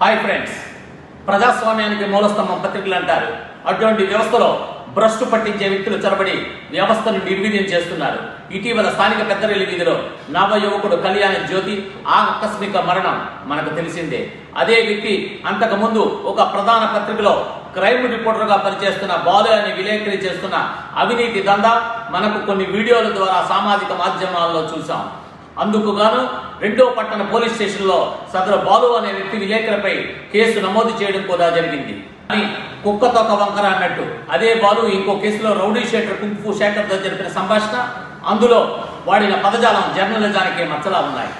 Hi friends ప్రజాస్వామ్యానికి మూలస్తంభం పత్రికలు అంటారు. అటువంటి వ్యవస్థలో భ్రష్టు పట్టించే వ్యక్తులు చొరబడి వ్యవస్థను నిర్వీర్యం చేస్తున్నారు. ఇటీవల స్థానిక పెద్దరెల్లి వీధిలో నవ యువకుడు కళ్యాణ జ్యోతి ఆకస్మిక మరణం మనకు తెలిసిందే. అదే వ్యక్తి అంతకుముందు ఒక ప్రధాన పత్రికలో క్రైమ్ రిపోర్టర్గా పనిచేస్తున్న బాలు అని విలేకరి చేస్తున్న అవినీతి దందా మనకు కొన్ని వీడియోల ద్వారా సామాజిక మాధ్యమాల్లో చూసాం అందుకు గాను రెండో పట్టణ పోలీస్ స్టేషన్లో సదరు బాలు అనే వ్యక్తి విలేకరులపై కేసు నమోదు చేయడం కూడా జరిగింది. కానీ కుక్కతో ఒక వంకర అన్నట్టు. అదే బాలు ఇంకో కేసులో రౌడీ షేటర్ కుంఫు శేఖర్తో జరిపిన సంభాషణ అందులో వాడిన పదజాలం జర్నలిజానికి మచ్చలా ఉన్నాయి.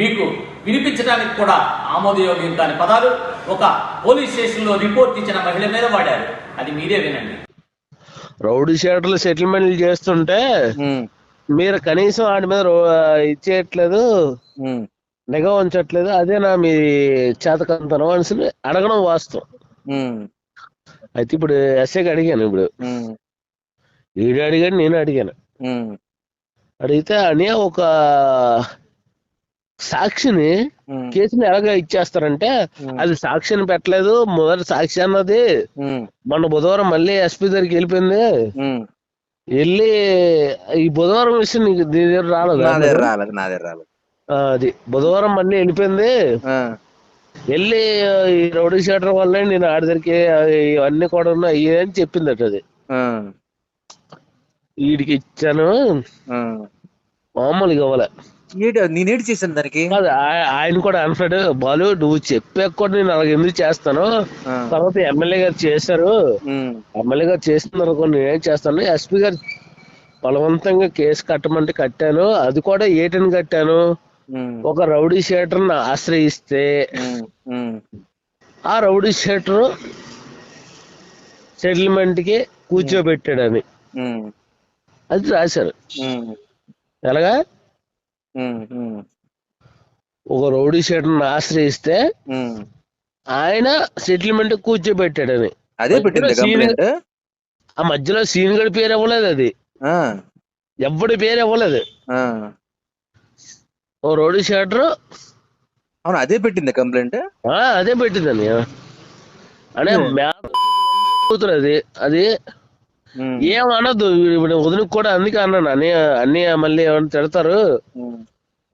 మీకు వినిపించడానికి కూడా ఆమోదయోగ్యం కాని పదాలు ఒక పోలీస్ స్టేషన్లో రిపోర్ట్ ఇచ్చిన మహిళ మీద వాడారు. అది మీరే వినండి. రౌడీ షీటర్లు సెటిల్మెంట్లు చేస్తుంటే మీరు కనీసం వాటి మీద ఇచ్చేయట్లేదు నిఘా ఉంచట్లేదు అదేనా మీ చేతకంతనం అని అడగడం వాస్తవం. అయితే ఇప్పుడు ఎస్ఐకి అడిగాను ఇప్పుడు. వీడు అడిగాడు నేను అడిగాను. అడిగితే అని ఒక సాక్షిని కేసుని ఎలాగ ఇచ్చేస్తారంటే అది సాక్షిని పెట్టలేదు మొదటి సాక్షి అన్నది మొన్న బుధవారం మళ్ళీ ఎస్పీ దగ్గరికి వెళ్ళిపోయింది. వెళ్ళి ఈ బుధవారం విషయం నీకు నీ దగ్గర రాలేదు నా దగ్గర రాలేదు నా దగ్గర రాలేదు. ఆ, అది బుధవారం మళ్ళీ వెళ్ళిపోయింది. ఆ, వెళ్ళి ఈ రౌడీ షీటర్ వల్ల నేను ఆడి దగ్గరికి ఇవన్నీ కూడా ఉన్నాయి అని చెప్పిందట అది. ఆ, వీడికి ఇచ్చాను. ఆ. మామూలుగా ఇవ్వలే. ఏంటి నేనేటి చేశాను దానికి. ఆయన కూడా అంటాడు బాలు నువ్వు చెప్పాక కూడా నేను అలాగ ఎందుకు చేస్తాను? తర్వాత ఎమ్మెల్యే గారు చేశారు. ఎమ్మెల్యే గారు చేస్తున్నారు అనుకో నేనేం చేస్తాను? ఎస్పీ గారు బలవంతంగా కేసు కట్టమంటే కట్టాను. అది కూడా ఏటని కట్టాను. ఒక రౌడీ షీటర్ని ఆశ్రయిస్తే ఆ రౌడీ షీటర్ సెటిల్మెంట్కి కూర్చోబెట్టాడని అది రాశారు. ఎలాగా? ఒక రౌడీ షీటర్ని ఆశ్రయిస్తే. ఆయన సెటిల్మెంట్ కూర్చోబెట్టాడని. అదే పెట్టింది ఆ? మధ్యలో సీన్ గడి పేరు ఇవ్వలేదు అది. ఎవడి పేరు ఇవ్వలేదు. ఓ రౌడీ షీటర్ అవును అదే పెట్టింది కంప్లైంట్ అదే పెట్టిందని అంటే కూతురు అది. ఏమనద్దు ఇప్పుడు వదినకి కూడా అందుకే అన్నాను. అన్ని అన్ని మళ్ళీ ఏమైనా తిడతారు.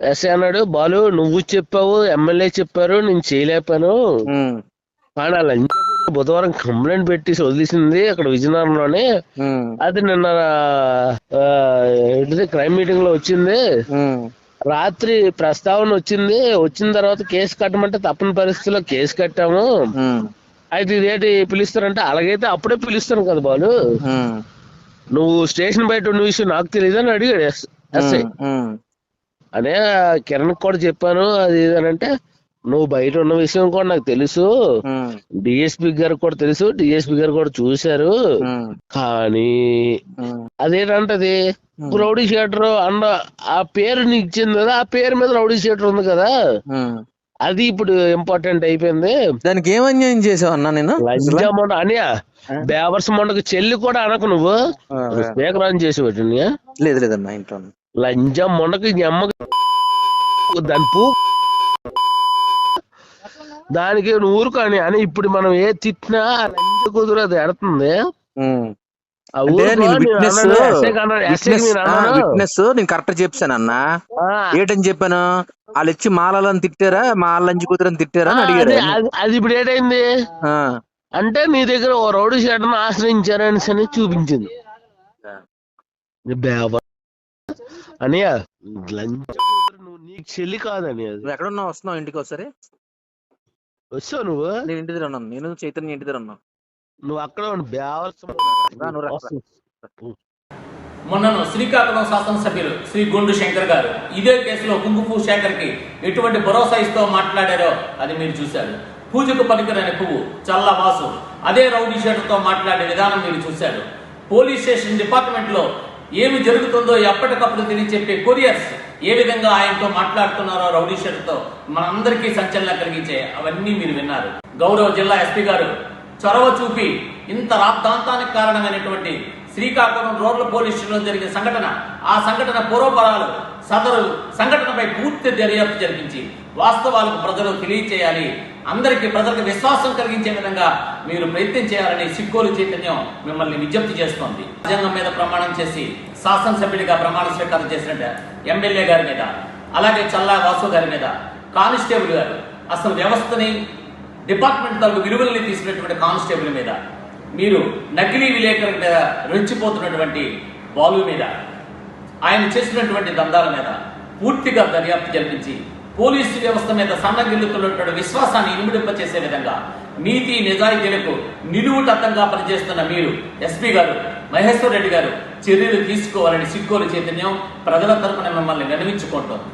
ఎస్ఐ అన్నాడు బాలు నువ్వు చెప్పావు ఎమ్మెల్యే చెప్పారు నేను చేయలేపాను కానీ కూతురు బుధవారం కంప్లైంట్ పెట్టేసి వదిలేసింది అక్కడ విజయనగరంలోనే. అది నిన్న ఏంటిది క్రైమ్ మీటింగ్లో వచ్చింది రాత్రి ప్రస్తావన వచ్చింది. వచ్చిన తర్వాత కేసు కట్టమంటే తప్పని పరిస్థితిలో కేసు కట్టాము. అయితే ఇదేంటి పిలుస్తారంటే అలాగైతే అప్పుడే పిలుస్తాను కదా బాలు. నువ్వు స్టేషన్ బయట ఉన్న విషయం నాకు తెలియదు అని అడిగాడు ఎస్- ఎస్ఐ. అనే కిరణ్ కూడా చెప్పాను అది అంటే నువ్వు బయట ఉన్న విషయం కూడా నాకు తెలుసు. డిఎస్పి గారు కూడా తెలుసు. డిఎస్పి గారు కూడా చూశారు. కానీ అదేంటది? రౌడీ షీటర్ అన్న ఆ పేరు నీకు ఇచ్చింది కదా ఆ పేరు మీద రౌడీ షీటర్ ఉంది కదా. అది ఇప్పుడు ఇంపార్టెంట్ అయిపోయింది. దానికి ఏం అన్యాయం చేసావు అన్నా నేను? లంచా మొండ అనియా బేవర్స్ మొండకు చెల్లి కూడా అనకు నువ్వు. స్పీకర్ ఆన్ చేసి లేదు లేదన్నా ఇంట్లో ఉన్నా. లంచం మొండకి నీ అమ్మకి దాని పూ దానికి నువ్వు ఊరుకోని అని ఇప్పుడు మనం ఏ తిట్టినా ఆ లంచ కుదురు అది ఎడుతుంది. విట్నెస్ నేను కరెక్ట్ చెప్పాను అన్న. ఏటని చెప్పాను? వాళ్ళు ఇచ్చి మాలని తిట్టారా? మా లంచి కూతురని తిట్టారా అని అడిగారు. అది- ఇప్పుడు ఏటైంది? అంటే నీ దగ్గర ఓ రౌడీ షీటర్ను ఆశ్రయించారని చూపించింది. అనియా లంచ కూతురు నువ్వు నీకు చెల్లి కాదని అది? నువ్వు ఎక్కడ ఉన్నావు వస్తున్నావు ఇంటికి ఒకసారి? వస్తావు నువ్వు? నేను ఇంటి దగ్గర ఉన్నాను. నేను చైతన్య ఇంటి దగ్గర ఉన్నాను. నువ్వు అక్కడ రా. మొన్నను శ్రీకాకుళం శాసనసభ్యులు శ్రీ గుండు శంకర్ గారు ఇదే కేసులో కుంకుపు శేఖర్కి ఎటువంటి భరోసా ఇస్తూ మాట్లాడారో అది మీరు చూశారు. పూజకు పనికిరని పువ్వు చల్ల వాసు అదే రౌడీ షేటర్తో మాట్లాడే విధానం మీరు చూశారు. పోలీస్ స్టేషన్ డిపార్ట్మెంట్లో ఏమి జరుగుతుందో ఎప్పటికప్పుడు తెలియచెప్పే కొరియర్స్ ఏ విధంగా ఆయనతో మాట్లాడుతున్నారో రౌడీశ్వర్తో మనందరికీ సంచలనం కలిగించే అవన్నీ మీరు విన్నారు. గౌరవ జిల్లా ఎస్పీ గారు చొరవ చూపి ఇంత రాప్తాంతానికి కారణమైనటువంటి శ్రీకాకుళం రోడ్ల పోలీస్ స్టేషన్లో జరిగిన సంఘటన ఆ సంఘటన పూర్వపరాలు సదరు సంఘటనపై పూర్తి దర్యాప్తు జరిపించి వాస్తవాలకు ప్రజలు తెలియచేయాలి అందరికీ ప్రజలకు విశ్వాసం కలిగించే విధంగా మీరు ప్రయత్నం చేయాలని సిక్కోలు చైతన్యం మిమ్మల్ని విజ్ఞప్తి చేస్తోంది. రాజ్యాంగం మీద ప్రమాణం చేసి శాసనసభ్యుడిగా ప్రమాణ స్వీకారం చేసినట్టు ఎమ్మెల్యే గారి మీద అలాగే చల్లా వాసు గారి మీద కానిస్టేబుల్ గారు అసలు వ్యవస్థని డిపార్ట్మెంట్ తరపు విలువల్ని తీసినటువంటి కానిస్టేబుల్ మీద మీరు నకిలీ విలేకరుల మీద రెచ్చిపోతున్నటువంటి బాలు మీద ఆయన చేసినటువంటి దందాల మీద పూర్తిగా దర్యాప్తు జరిపించి పోలీసు వ్యవస్థ మీద సన్నగిల్లుతున్నటువంటి విశ్వాసాన్ని ఇనుమిడింపచేసే విధంగా నీతి నిజాయితీలకు నిలువుటత్తంగా పనిచేస్తున్న మీరు ఎస్పీ గారు మహేశ్వర్ రెడ్డి గారు చర్యలు తీసుకోవాలని సిక్కోలు చైతన్యం ప్రజల తరపున మిమ్మల్ని వినవించుకుంటోంది